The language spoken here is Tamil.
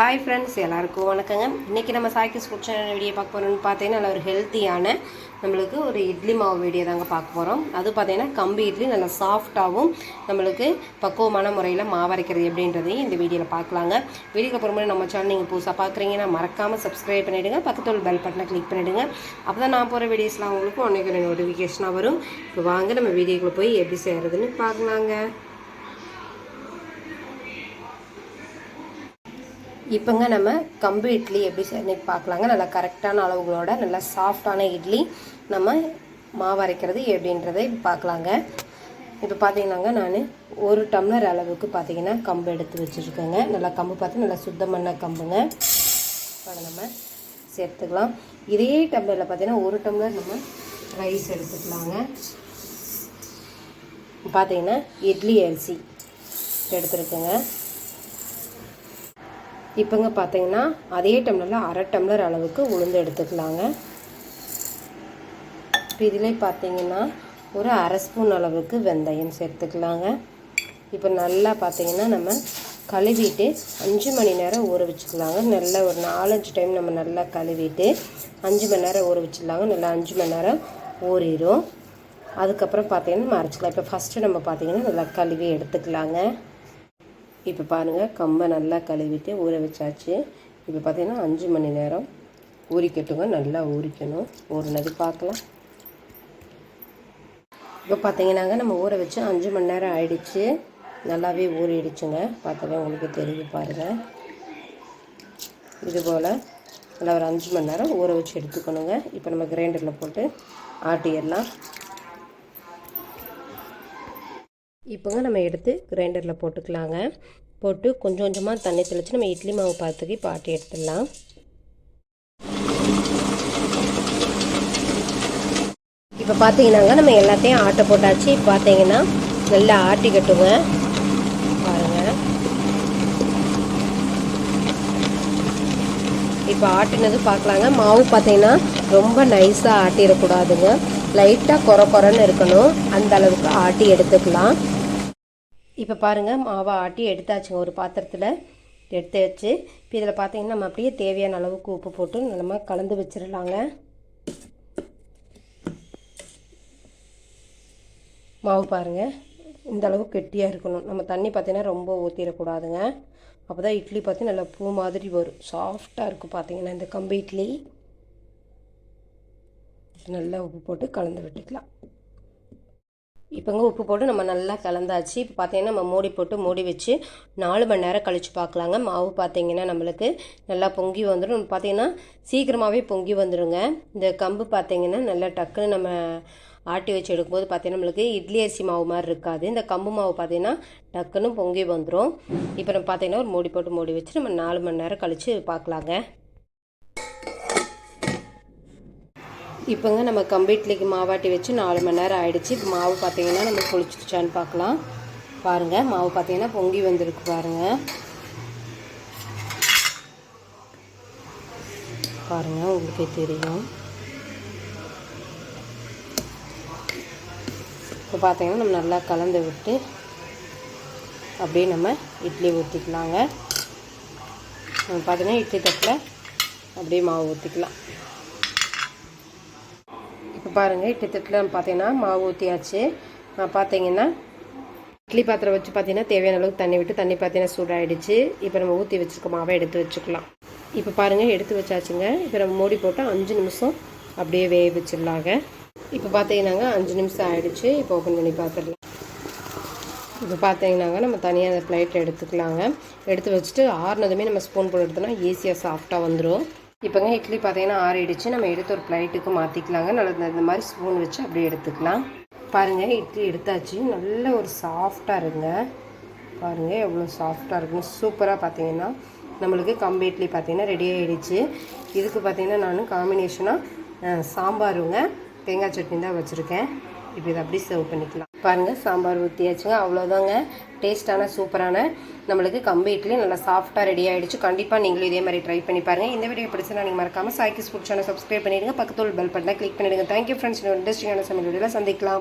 ஹாய் ஃப்ரெண்ட்ஸ் எல்லாருக்கும் வணக்கங்க. இன்றைக்கி நம்ம சாய்க்கு ஃபுட் சேனல் வீடியோ பார்க்க போகிறோம்னு பார்த்தீங்கன்னா நல்ல ஒரு ஹெல்த்தியான நம்மளுக்கு ஒரு இட்லி மாவு வீடியோ தாங்க பார்க்க போகிறோம் அது பார்த்தீங்கன்னா கம்பி இட்லி நல்லா சாஃப்டாகவும் நம்மளுக்கு பக்குவமான முறையில் மாவரைக்கிறது எப்படின்றதையும் இந்த வீடியோவில் பார்க்கலாங்க. வீடியோக்கு அப்புறமா நம்ம சேனல் நீங்கள் புதுசாக பார்க்குறீங்கன்னா மறக்காமல் சப்ஸ்கிரைப் பண்ணிவிடுங்க பக்கத்தில் பெல் பட்டனை கிளிக் பண்ணிவிடுங்க அப்போ தான் நான் போகிற வீடியோஸ்லாம் உங்களுக்கு ஒன்றைக்கு நோட்டிஃபிகேஷனாக வரும். இப்போ வாங்க நம்ம வீடியோக்குள்ளே போய் எப்படி செய்கிறதுன்னு பார்க்கலாங்க. இப்போங்க நம்ம கம்பு இட்லி எப்படி இன்னைக்கு பார்க்கலாங்க. நல்லா கரெக்டான அளவுகளோட நல்லா சாஃப்டான இட்லி நம்ம மாவு அரைக்கிறது எப்படின்றதை பார்க்கலாங்க. இப்போ பார்த்தீங்கன்னாங்க நான் ஒரு டம்ளர் அளவுக்கு பார்த்தீங்கன்னா கம்பு எடுத்து வச்சுருக்கேங்க. நல்லா கம்பு பார்த்து நல்லா சுத்தம் பண்ண கம்புங்க. இப்போ நம்ம சேர்த்துக்கலாம். இதே டம்ளரில் பார்த்தீங்கன்னா ஒரு டம்ளர் நம்ம ரைஸ் எடுத்துக்கலாங்க. பார்த்தீங்கன்னா இட்லி அரிசி எடுத்துருக்கேங்க. இப்போங்க பார்த்தீங்கன்னா அதே டம்ளரில் அரை டம்ளர் அளவுக்கு உளுந்து எடுத்துக்கலாங்க. இப்போ இதிலே பார்த்தீங்கன்னா ஒரு அரை ஸ்பூன் அளவுக்கு வெந்தயம் சேர்த்துக்கலாங்க. இப்போ நல்லா பார்த்தீங்கன்னா நம்ம கழுவிட்டு அஞ்சு மணி நேரம் ஊற வச்சுக்கலாங்க. நல்லா ஒரு நாலஞ்சு டைம் நம்ம நல்லா கழுவிட்டு அஞ்சு மணி நேரம் ஊற வச்சிடலாங்க. நல்லா அஞ்சு மணி நேரம் ஊறிடும் அதுக்கப்புறம் பார்த்தீங்கன்னா நம்ம அரைச்சிக்கலாம். இப்போ ஃபஸ்ட்டு நம்ம பார்த்தீங்கன்னா நல்லா கழுவி எடுத்துக்கலாங்க. இப்போ பாருங்கள் கம்பை நல்லா கழுவிட்டு ஊற வச்சாச்சு. இப்போ பார்த்தீங்கன்னா அஞ்சு மணி நேரம் ஊறிக்கட்டுங்க. நல்லா ஊறிக்கணும். ஊறினது பார்க்கலாம் இப்போ பார்த்தீங்கன்னாங்க நம்ம ஊற வச்சு அஞ்சு மணி நேரம் ஆயிடுச்சு. நல்லாவே ஊறிடுச்சுங்க. பார்த்தாலே உங்களுக்கு தெரிஞ்சு பாருங்கள் இது போல் நல்லா ஒரு அஞ்சு மணி நேரம் ஊற வச்சு எடுத்துக்கணுங்க. இப்போ நம்ம கிரைண்டரில் போட்டு ஆட்டிடலாம். இப்போங்க நம்ம எடுத்து கிரைண்டரில் போட்டுக்கலாங்க. போட்டு கொஞ்சம் கொஞ்சமாக தண்ணி தெளித்து நம்ம இட்லி மாவு பார்த்துக்கு இப்போ ஆட்டி எடுத்துடலாம். இப்போ பார்த்தீங்கன்னாங்க நம்ம எல்லாத்தையும் ஆட்டை போட்டாச்சு. இப்போ பார்த்தீங்கன்னா நல்லா ஆட்டிக்கட்டுங்க பாருங்கள் இப்போ ஆட்டினது பார்க்கலாங்க மாவு பார்த்தீங்கன்னா ரொம்ப நைஸாக ஆட்டிடக்கூடாதுங்க. லைட்டாக குறை குறைன்னு இருக்கணும். அந்த அளவுக்கு ஆட்டி எடுத்துக்கலாம். இப்போ பாருங்கள் மாவை ஆட்டி எடுத்தாச்சுங்க ஒரு பாத்திரத்தில். எடுத்து வச்சு இப்போ இதில் பார்த்தீங்கன்னா நம்ம அப்படியே தேவையான அளவுக்கு உப்பு போட்டு நம்ம கலந்து வச்சிடலாங்க மாவு பாருங்கள் இந்த அளவுக்கு கெட்டியாக இருக்கணும். நம்ம தண்ணி பார்த்தீங்கன்னா ரொம்ப ஊற்றிடக்கூடாதுங்க அப்போ தான் இட்லி பார்த்து நல்லா பூ மாதிரி வரும். சாஃப்டாக இருக்கும் பார்த்தீங்கன்னா இந்த கம்பு இட்லி. நல்லா உப்பு போட்டு கலந்து விட்டுக்கலாம். இப்போங்க உப்பு போட்டு நம்ம நல்லா கலந்தாச்சு. இப்போ பார்த்தீங்கன்னா நம்ம மூடி போட்டு மூடி வச்சு நாலு மணி நேரம் கழித்து பார்க்கலாங்க மாவு பார்த்தீங்கன்னா நம்மளுக்கு நல்லா பொங்கி வந்துடும் பார்த்தீங்கன்னா சீக்கிரமாகவே பொங்கி வந்துடுங்க இந்த கம்பு பார்த்தீங்கன்னா நல்லா டக்குன்னு நம்ம ஆட்டி வச்சு எடுக்கும்போது பார்த்தீங்கன்னா நம்மளுக்கு இட்லி அரிசி மாவு மாதிரி இருக்காது. இந்த கம்பு மாவு பார்த்தீங்கன்னா டக்குன்னு பொங்கி வந்துடும் இப்போ நம்ம பார்த்தீங்கன்னா ஒரு மூடி போட்டு மூடி வச்சு நம்ம நாலு மணி நேரம் கழித்து பார்க்கலாங்க இப்போங்க நம்ம கம்பு இட்லிக்கு மாவாட்டி வச்சு நாலு மணி நேரம் ஆகிடுச்சு இப்போ மாவு பார்த்தீங்கன்னா நம்ம புளிச்சிச்சான்னு பார்க்கலாம் பாருங்கள் மாவு பார்த்தீங்கன்னா பொங்கி வந்திருக்கு பாருங்கள் பாருங்கள் உங்களுக்கே தெரியும். இப்போ பார்த்தீங்கன்னா நம்ம நல்லா கலந்து விட்டு அப்படியே நம்ம இட்லி ஊற்றிக்கலாங்க நம்ம பார்த்தீங்கன்னா இட்லி தட்டில் அப்படியே மாவு ஊற்றிக்கலாம் இப்போ பாருங்கள் இட்லி தட்டில் பார்த்தீங்கன்னா மாவு ஊற்றியாச்சு பார்த்தீங்கன்னா இட்லி பாத்திரம் வச்சு பார்த்தீங்கன்னா தேவையான அளவுக்கு தண்ணி விட்டு தண்ணி பார்த்தீங்கன்னா சூடாகிடுச்சு இப்போ நம்ம ஊற்றி வச்சுருக்க மாவை எடுத்து வச்சுக்கலாம். இப்போ பாருங்கள் எடுத்து வச்சாச்சுங்க. இப்போ நம்ம மூடி போட்டு அஞ்சு நிமிஷம் அப்படியே வேக வச்சிடலாங்க இப்போ பார்த்தீங்கன்னாங்க அஞ்சு நிமிஷம் ஆகிடுச்சு இப்போ ஓப்பன் பண்ணி பார்த்துடலாம் இப்போ பார்த்தீங்கன்னாங்க நம்ம தனியாக அந்த பிளேட்டில் எடுத்துக்கலாங்க. எடுத்து வச்சுட்டு ஆறுனதுமே நம்ம ஸ்பூன் போட்டு எடுத்தோம்னா ஈஸியாக சாஃப்டாக வந்துடும் இப்போங்க இட்லி பார்த்தீங்கன்னா ஆறிடுச்சு. நம்ம எடுத்து ஒரு பிளேட்டுக்கு மாற்றிக்கலாங்க நல்லா இந்த மாதிரி ஸ்பூன் வச்சு அப்படியே எடுத்துக்கலாம். பாருங்கள் இட்லி எடுத்தாச்சு. நல்ல ஒரு சாஃப்டாக இருங்க. பாருங்கள் எவ்வளோ சாஃப்டாக இருக்குன்னு. சூப்பராக பார்த்தீங்கன்னா நம்மளுக்கு கம்பு இட்லி பார்த்தீங்கன்னா ரெடி ஆகிடுச்சு இதுக்கு பார்த்தீங்கன்னா நான் காம்பினேஷனாக சாம்பாருங்க. தேங்காய் சட்னி தான் வச்சுருக்கேன். இப்போ இதை அப்படியே சர்வ் பண்ணிக்கலாம். பாருங்கள் சாம்பார் ஊற்றியாச்சுங்க அவ்வளோதாங்க டேஸ்ட்டான சூப்பரான நம்மளுக்கு கம்பு இட்லி நல்லா சாஃப்டாக ரெடி ஆகிடுச்சு கண்டிப்பாக நீங்களும் இதே மாதிரி ட்ரை பண்ணி பாருங்கள் இந்த வீடியோ பிடிச்சா நீங்கள் மறக்காமல் சாய்க்கிஸ் ஃபுட் சேனல் சப்ஸ்கிரைப் பண்ணிடுங்க. பக்கத்தில் பெல் பட்டனை கிளிக் பண்ணிடுங்க. தேங்க்யூ ஃப்ரெண்ட்ஸ் இன்ட்ரெஸ்டிங்கான சமையல் வீடியோவில் சந்திக்கலாம்.